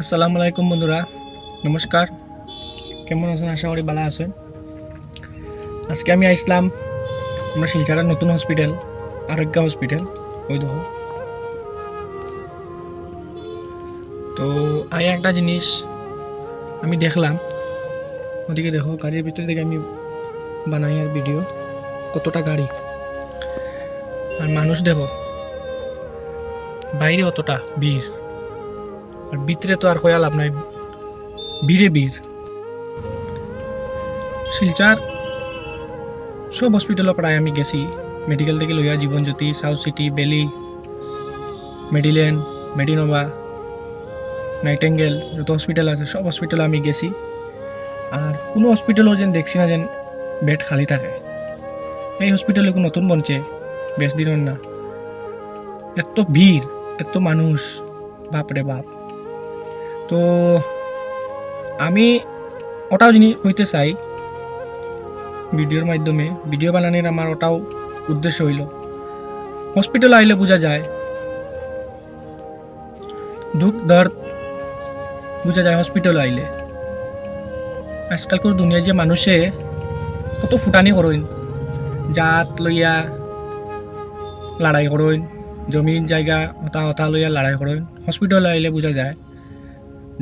আসসালামু আলাইকুম বন্ধুরা, নমস্কার। কেমন আছেন? আশা করি ভালো আছেন। আজকে আমি আইসলাম আমরা শিলচরের নতুন হসপিটাল আরোগ্য হসপিটাল ওই দেখো। তো আই একটা জিনিস আমি দেখলাম, ওদিকে দেখো, গাড়ির ভিতরে থেকে আমি বানাই আর ভিডিও কতটা গাড়ি। আর মানুষ দেখো, বাইরে অতটা ভিড়। আর ভিতরে তো আর কয়া লাভ নাই। বীরে বীর শিলচার, সব হসপিটালও প্রায় আমি গেছি। মেডিকেল থেকে লইয়া Jibanjyoti South City Belle Mediland Medinova Nightingale যত হসপিটাল আছে, সব হসপিটালে আমি গেছি। আর কোনো হসপিটালও যেন দেখছি না যেন বেড খালি থাকে। এই হসপিটালে কোনো নতুন বনছে বেশ দিনের না। এত ভিড় এত মানুষ বাপরে বাপ। তো আমি ওটাও জিনিস হইতে চাই ভিডিওর মাধ্যমে, ভিডিও বানানোর আমার ওটাও উদ্দেশ্য হইল। হসপিটাল আইলে বোঝা যায়, দুঃখ, দর্দ বোঝা যায় হসপিটাল আইলে। আজকালকার দুনিয়ার যে মানুষে কত ফুটানি করইন, জাত লইয়া লড়াই করইন, জমির জায়গা হতা হতা লইয়া লড়াই করইন হসপিটাল আইলে বোঝা যায়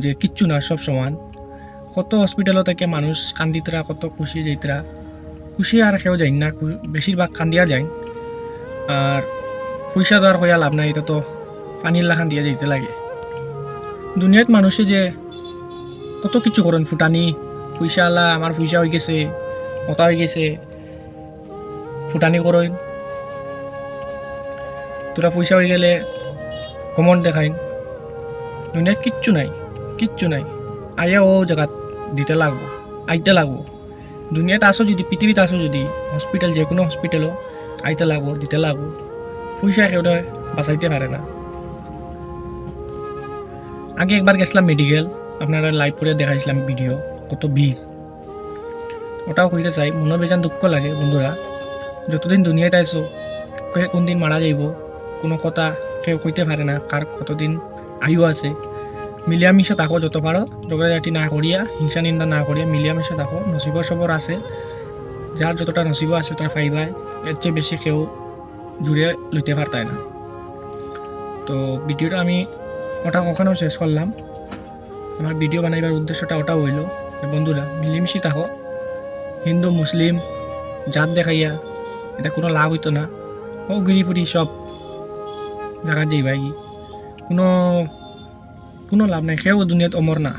যে কিচ্ছু না, সব সমান। কত হসপিটালও থেকে মানুষ কান্দিতরা, কত খুশি যাইতরা। খুশি আর কেউ যাই না বেশিরভাগ কান্দিয়া যায় আর পয়সা দেওয়ার হইয়া লাভ নাই, এটা তো পানির লাখান দিয়া যাইতে লাগে। দুনিয়াত মানুষে যে কত কিছু করেন, ফুটানি, পয়সা আলা, আমার পয়সা হয়ে গেছে, মতা হয়ে গেছে, ফুটানি করেন। তোরা পয়সা হয়ে গেলে কমন দেখাইন। দুনিয়াত কিচ্ছু নাই। কিচ্ছু নাই। আয়া ও জায়গাত দিতে লাগবো, আইতে লাগবো। দুনিয়াত আসো যদি পৃথিবীতে আসো যদি হসপিটাল যে কোনো হসপিটালও আইতে লাগবো, দিতে লাগবো। পয়সা কেউ বাঁচাইতে পারে না। আগে একবার গেছিলাম মেডিকেল আপনারা লাইভ করে দেখাইছিলাম ভিডিও কত ভিড় ওটাও কইতে চাই মনে বেজান দুঃখ লাগে বন্ধুরা যতদিন দুনিয়াতে আইসো কোন দিন মারা যাইব, কোনো কথা কেউ কইতে পারে না কার কতদিন আয়ু আছে। মিলিয়ামিশে থাকো যত পারো। ঝগড়াঝাটি না করিয়া, হিংসা নিন্দা না করিয়া মিলিয়া মিলিয়ামিশে থাকো। নসিব সবর আছে। যার যতটা নসিব আছে, তার ফাইবাই এর চেয়ে বেশি কেউ জুড়ে লইতে পারতায় না। তো ভিডিওটা আমি ওটা ওখানেও শেষ করলাম। আমার ভিডিও বানাইবার উদ্দেশ্যটা ওটাও হইল বন্ধুরা, মিলিমিশি থাকো। হিন্দু, মুসলিম, জাত দেখাইয়া এটা কোনো লাভ হইতো না। ও ঘুরি ফুরি সব জায়গা যাইবাই। কোনো কোনো লাভ নাই সেও দুনিয়াত অমৰ না।